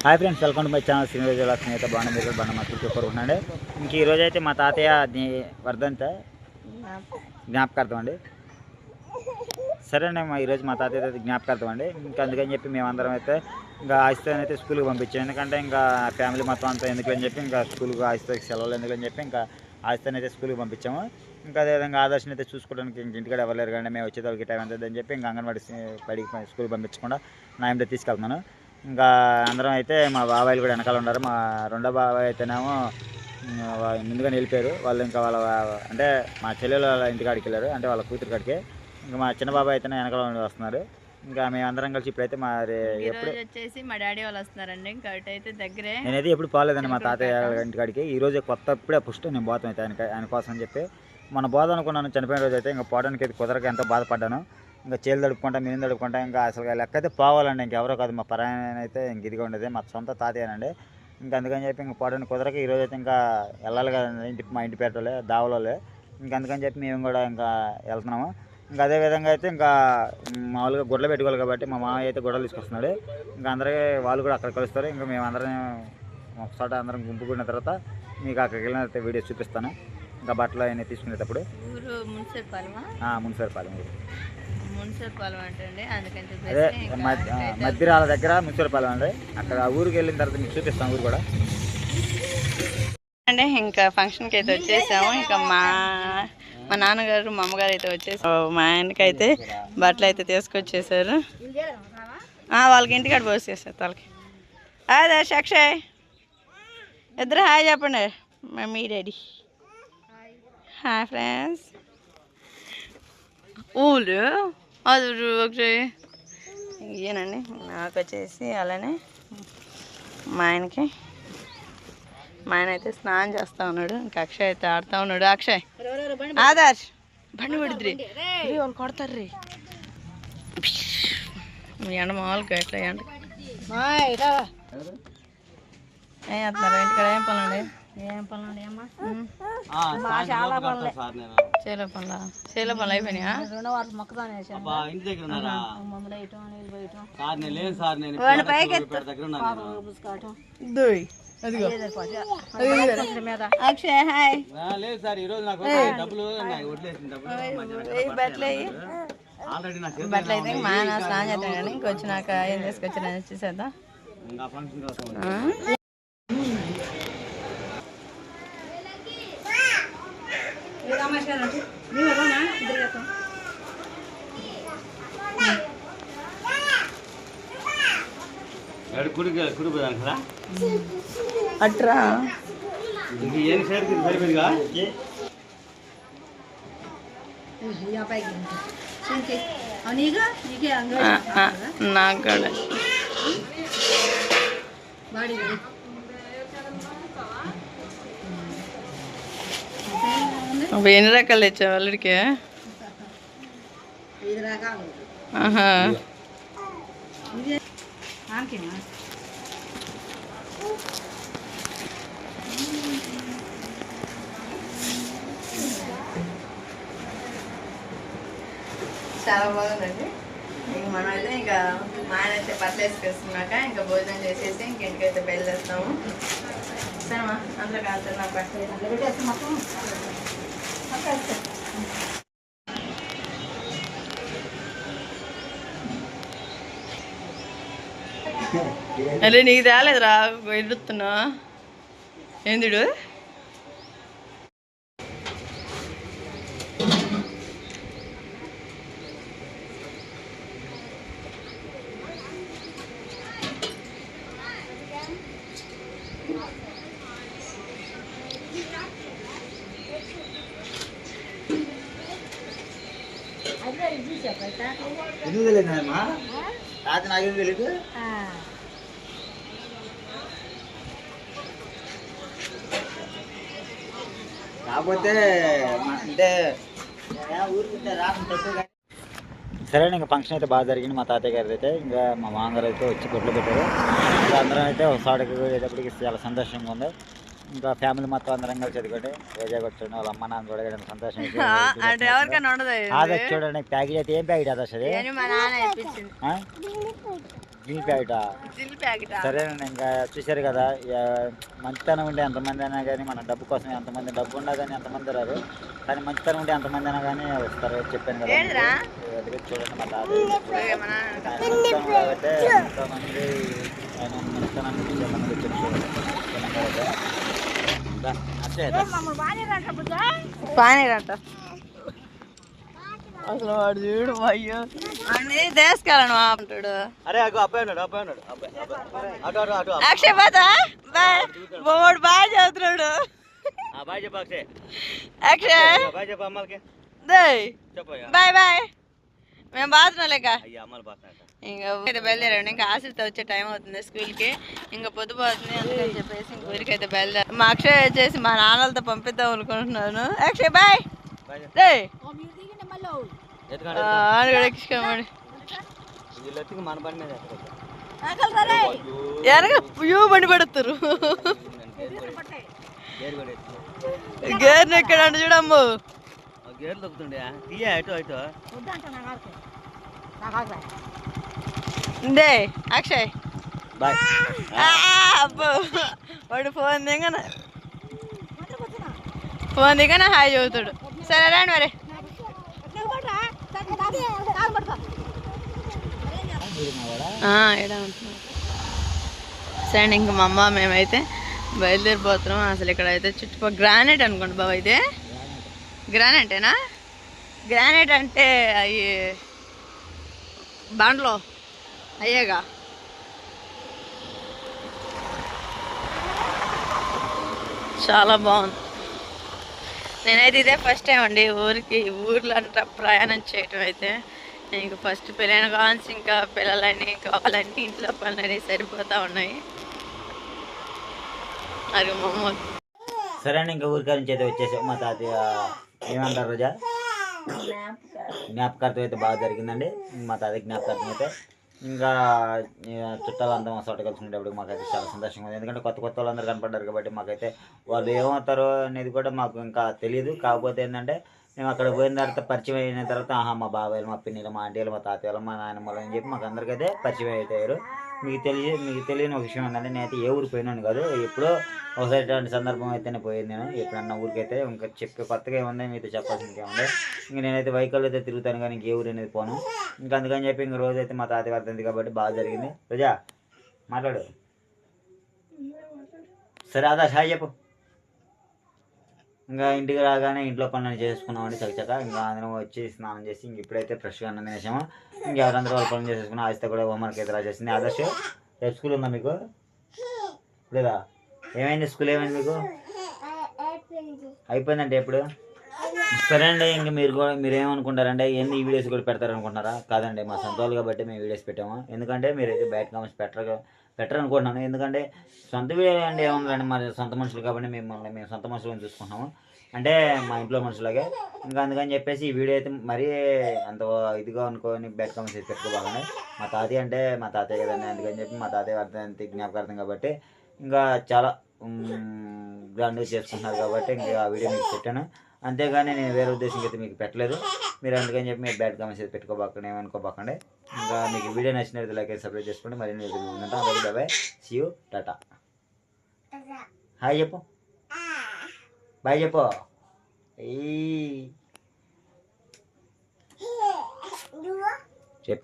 Hi friends welcome to my channel Srinivasa Lakshmi అయితే బాగున్నా మీరు బాగా మాకు కోరుకుంటున్నాండి ఇంక ఈరోజు అయితే మా తాతయ్య ది- వర్ధంత జ్ఞాపకార్థం అండి సరేనే మా ఈరోజు మా తాతయ్య అయితే జ్ఞాపకార్థం అండి ఇంకా అందుకని చెప్పి మేమందరం అయితే ఇంకా ఆయిస్తాన్ అయితే స్కూల్కి పంపించాం. ఎందుకంటే ఇంకా ఫ్యామిలీ మొత్తం అంతా ఎందుకని చెప్పి ఇంకా స్కూల్కి ఆయిస్తాకి సెలవులు ఎందుకని చెప్పి ఇంకా ఆయిస్తాన్ అయితే స్కూల్కి పంపించాము. ఇంకా అదేవిధంగా ఆదర్శని అయితే చూసుకోవడానికి ఇంక ఇంటికాడ ఎవరు కానీ మేము వచ్చేదానికి టైం ఎంత అని చెప్పి ఇంకా అంగన్వాడీ బడికి స్కూల్కి పంపించకుండా నా ఇంట్లో తీసుకెళ్తున్నాను. ఇంకా అందరం అయితే మా బాబాయిలు కూడా వెనకాల ఉన్నారు. మా రెండో బాబాయ్ అయితేనేమో ముందుగానే వెళ్ళిపోయారు. వాళ్ళు ఇంకా వాళ్ళ అంటే మా చెల్లెలు వాళ్ళ ఇంటికాడికి వెళ్ళారు. అంటే వాళ్ళ కూతురు కాడికి. ఇంకా మా చిన్న బాబాయ్ అయితేనే వెనకాల ఉండి వస్తున్నారు. ఇంకా మేము అందరం కలిసి ఇప్పుడైతే మా ఎప్పుడు వచ్చేసి మా డాడీ వాళ్ళు వస్తున్నారండి. ఇంకా అయితే దగ్గరే నేనైతే ఎప్పుడు పోలేదండి మా తాతయ్య ఇంటికాడికి. ఈ రోజు కొత్త ఇప్పుడే ఫస్ట్ నేను పోతాం అయితే ఆయన ఆయన కోసం అని చెప్పి. మన బోధ అనుకున్నాను చనిపోయిన రోజు అయితే ఇంకా పోవడానికి అయితే కుదరక ఎంతో బాధపడ్డాను. ఇంకా చేలు తడుపుకుంటా మీరు తడుపుకుంటా ఇంకా అసలు లెక్క అయితే పోవాలండి. ఇంకెవరో కాదు మా పరాయణ అయితే ఇంక ఇదిగా ఉండేది. మా సొంత తాతయ్యనండి. ఇంకా అందుకని చెప్పి ఇంకా పోవడానికి కుదరక ఈ రోజు అయితే ఇంకా వెళ్ళాలి కదండి. ఇంటి మా ఇంటి పేటలే దావలోలే ఇంకా అందుకని చెప్పి మేము కూడా ఇంకా వెళ్తున్నాము. ఇంకా అదే విధంగా అయితే ఇంకా మామూలుగా గుడ్లు పెట్టుకోవాలి కాబట్టి మా మామయ్య అయితే గుడ్డలు తీసుకొస్తున్నాడు. ఇంకా అందరికీ వాళ్ళు కూడా అక్కడ కలుస్తారు. ఇంకా మేము అందరం ఒకసారి అందరం గుంపుకున్న తర్వాత మీకు అక్కడికి వెళ్ళిన వీడియో చూపిస్తాను. ఇంకా బట్టలు అవన్నీ తీసుకునేటప్పుడు. మున్సిపల్. మున్సిపాలెం అదే మధ్యరాల దగ్గర మున్సిపల్ పాలెం అండి. అక్కడ ఆ ఊరికి వెళ్ళిన తర్వాత మీకు చూపిస్తాను ఊరు కూడా. అంటే ఇంకా ఫంక్షన్కి అయితే వచ్చేసాము. ఇంకా మా మా నాన్నగారు మా అమ్మగారు అయితే వచ్చేసి మా ఆయనకి అయితే బట్టలు అయితే తీసుకొచ్చేసారు. ఆ, వాళ్ళకి ఇంటికాడ పోసేసారు వాళ్ళకి అదే అక్షయ్ ఇద్దరు హాయ్ చెప్పండి. Mummy daddy. Hi friends. ఊరు? అది ఒకసారి ఇయ్యనండి. నాకు వచ్చేసి అలానే మా ఆయనకి. మా ఆయన అయితే స్నానం చేస్తా ఉన్నాడు. ఇంకా అక్షయ్ అయితే ఆడుతా ఉన్నాడు. అక్షయ్. ఆదర్శ్ బండి పడిద్రి రే వాళ్ళు కొడతారు రే మీ ఎండ మామూలుగా ఎట్లా ఎండ? ఏం చేస్తున్నారు? ఇంటికాడ ఏం పనులు ఏం పనులు అమ్మా? చేలో పనులా? చేలో పనులు అయిపోయినాయా? అబ్బా, ఇంటి దగ్గర ఉన్నారా? సార్ నేను లేను సార్ నేను వాడు పైకి ఇక్కడ దగ్గర ఉన్నాను నేను. దోయ్ అదిగో అక్షయ్ హాయ్. ఆ, లేదు సార్ ఈ రోజు నాకు డబ్బులు వదిలేసిన డబ్బులు. బట్టలు బట్టలు అయితే మా స్నానం చేస్తాను కానీ ఇంకొచ్చినాక ఏం తీసుకొచ్చిన చూసేద్దాం. ఇంకా ఫంక్షన్ కోసం ఆ? ఎడు కుడికి కుడి పోదాను కదా అట్రా ఇంక ఏం సైడ్ సరిపోయిందిగా ఆ, ఆ, నాకు అప్పుడు ఎన్ని రకాలు తెచ్చావు అల్లుడికి? ఆహా. చాలా బాగుందండి. ఇంక మనం అయితే ఇంకా మా ఆయన అయితే బట్టలు వేసుకొస్తున్నాక ఇంకా భోజనం చేసేసి ఇంక ఇంటికైతే బయలుదేరుతాము. సరేమా? అందరూ కాదు నాకు బట్టలు అరే నీకు తేలేదురా ఎడుతున్నా ఏందిడు ఎందుకు తెలియదమ్మా తాత నాకేం తెలియదు కాకపోతే మా- అంటే సరే ఇంకా ఫంక్షన్ అయితే బాగా జరిగింది మా తాతయ్య గారి అయితే ఇంకా మా మామగారు అయితే వచ్చి గుడ్లు పెట్టారు ఇంకా అందరం అయితే ఒక చోటకి వెళ్ళేటప్పటికి చాలా సంతోషంగా ఉంది ఇంకా ఫ్యామిలీ మొత్తం అందరం కలిసి చదువుకోండి వైజాగ్ వచ్చాడు వాళ్ళ అమ్మ నాన్న చూడగడం సంతోషం అదే చూడండి ప్యాకేజ్ అయితే ఏం ప్యాకేజ్ అది ప్యాకెటా? జిల్ ప్యాకెట్? సరేనండి ఇంకా చూశారు కదా మంచితనం ఉంటే ఎంతమంది అయినా కానీ మన డబ్బు కోసం ఎంతమంది డబ్బు ఉన్నా కానీ ఎంతమంది రారు. కానీ మంచితనం ఉంటే ఎంతమంది అయినా కానీ వస్తారు చెప్పాను కదా. చూడండి మా తాత మంచితనం కాబట్టి ఎంతోమంది ఆయన మంచితనాన్ని చూసి ఎంతమంది వచ్చారు పానీరంట అసలు వాడు చూడు అయ్యో. వాడిని తీసుకెళ్ళను అంటాడు. అరే అగో అబ్బాయి ఉన్నాడు అబ్బాయి ఉన్నాడు అబ్బాయి అక్షయ్ పోత? బాయ్ వాడు బాగా చదువుతున్నాడు. ఆ, బాయ్ చెప్పు అక్షయ్. అక్షయ్. బాయ్ చెప్పు అయ్యా. Bye bye. మేము బాగుతున్నాం లేక? అయ్యా అమ్మలు బాగున్నాడు ఇంకా అయితే బయలుదేరాడు ఇంకా ఆశతో వచ్చే టైం అవుతుంది స్కూల్కి. ఇంకా పొద్దుపోతుంది అందుకని చెప్పేసి ఇంక ఊరికి అయితే బయలుదేరా. మా అక్షయ్ వచ్చేసి మా నాన్నలతో పంపిద్దాం అనుకుంటున్నాను. అక్షయ్ బాయ్. యూ బండి పెడతారు. గేర్ని ఎక్కడ చూడమ్ము గేర్ దొక్కుతుండే తీయ అటు అటు దే అక్షయ్. బాయ్. అబ్బో. వాడు ఫోన్ దిగన? ఫోన్ దిగన? హాయ్ చదువుతాడు సరే రండి మరి. సరే అండి ఇంక మా అమ్మ మేమైతే బయలుదేరిపోతున్నాం. అసలు ఇక్కడ అయితే చుట్టుపక్కల గ్రానైట్ అనుకోండి బాబు అయితే. గ్రానైటేనా గ్రానైట్ అంటే అవి బండ్లో అయ్యేగా. చాలా బాగుంది. నేనైతే ఇదే ఫస్ట్ టైం అండి ఊరికి ఊర్లో అంతా ప్రయాణం చేయటం అయితే. ఇంక ఫస్ట్ పెళ్ళైన కావాల్సి ఇంకా పిల్లలని కావాలని ఇంట్లో పనులని సరిపోతూ ఉన్నాయి. అది మమ్మ సరే అండి ఇంకా ఊరికాడ నుంచి అయితే వచ్చేసాం. మా తాతయ్య ఏమంటారు రోజా? జ్ఞాపకార్థం అయితే బాగా జరిగిందండి. మా తాతయ్య జ్ఞాపకార్థం అయితే. ఇంకా ఇక చుట్టాలంతా మా చోట కలుసుకునేటప్పుడు మాకైతే చాలా సంతోషంగా ఉంది. ఎందుకంటే కొత్త కొత్త వాళ్ళందరూ కనపడ్డారు కాబట్టి మాకైతే వాళ్ళు ఏమవుతారో అనేది కూడా మాకు ఇంకా తెలియదు కాకపోతే ఏంటంటే మేము అక్కడ పోయిన తర్వాత పరిచయం అయిన తర్వాత ఆహా మా బాబాయ్లు మా పిన్నిలు మా ఆంటీలు మా తాతయ్యలు మా నాయనమ్మలు అని చెప్పి మాకు అందరికైతే పరిచయం అవుతారు మీకు తెలియ మీకు తెలియని ఒక విషయం ఏంటంటే నేనైతే ఏ ఊరు పోయినాను కాదు ఎప్పుడో ఒకసారి ఇటువంటి సందర్భం అయితేనే పోయింది నేను. ఎప్పుడన్నా ఊరికైతే ఇంకా చెప్పే కొత్తగా ఏముంది మీతో చెప్పాల్సింది ఇంకేముంది ఇంకా నేనైతే వెహికల్ అయితే తిరుగుతాను కానీ ఇంకే ఊరు అనేది పోను. ఇంకా అందుకని చెప్పి ఇంక రోజు అయితే మా తాతయ్య వర్తంది కాబట్టి బాగా జరిగింది. రోజా మాట్లాడు. సరే అదా సాయి చెప్పు. ఇంకా ఇంటికి రాగానే ఇంట్లో పనులు చేసుకున్నామండి చక్కచక్క ఇంకా అందరం వచ్చి స్నానం చేసి ఇంక ఇప్పుడైతే ఫ్రెష్గా అన్నం తినేసాము. ఇంకా ఎవరందరూ వాళ్ళ పనులు చేసేసుకున్నాం ఆస్త కూడా హోంవర్క్ అయితే రాసేసింది. ఆదర్శ్ రేపు స్కూల్ ఉందా మీకు? లేదా? ఏమైంది స్కూల్? ఏమైంది మీకు? అయిపోయిందంటే ఎప్పుడు? సరే అండి ఇంక మీరు కూడా మీరు ఏమనుకుంటారంటే ఎన్ని ఈ వీడియోస్ కూడా పెడతారనుకుంటున్నారా? కాదండి మా సొంత కాబట్టి మేము వీడియోస్ పెట్టాము. ఎందుకంటే మీరైతే బయట కామెంట్స్ పెట్టరు బెటర్ అనుకుంటున్నాను. ఎందుకంటే సొంత వీడియో అంటే ఏముందండి మరి సొంత మనుషులు కాబట్టి మిమ్మల్ని మేము సొంత మనుషులను చూసుకుంటున్నాము. అంటే మా ఇంట్లో మనుషులాగే. ఇంకా అందుకని చెప్పేసి ఈ వీడియో అయితే మరీ అంత ఇదిగా అనుకోని బ్యాడ్ కామెంట్స్ అయితే పెట్టుకోవాలండి మా తాతయ్య అంటే మా తాతయ్య కదండి. అందుకని చెప్పి మా తాతయ్య అర్థం జ్ఞాపకార్థం కాబట్టి ఇంకా చాలా గ్రాండ్గా చేసుకుంటున్నారు కాబట్టి ఇంకా ఆ వీడియో మీకు పెట్టాను. అంతేగాని నేను వేరే ఉద్దేశం అయితే మీకు పెట్టలేదు. మీరు అందుకని చెప్పి మీరు బ్యాడ్ కామెంట్స్ అయితే పెట్టుకోబాకండి ఏమనుకోబాకండి. ఇంకా మీకు వీడియో నచ్చినట్టు లైక్ అయితే సబ్స్క్రైబ్ చేసుకోండి. మరి నేను ఉందంటే అందరూ బాబాయ్ సీ యూ టాటా హాయ్ చెప్పు. బాయ్ చెప్పు. ఈ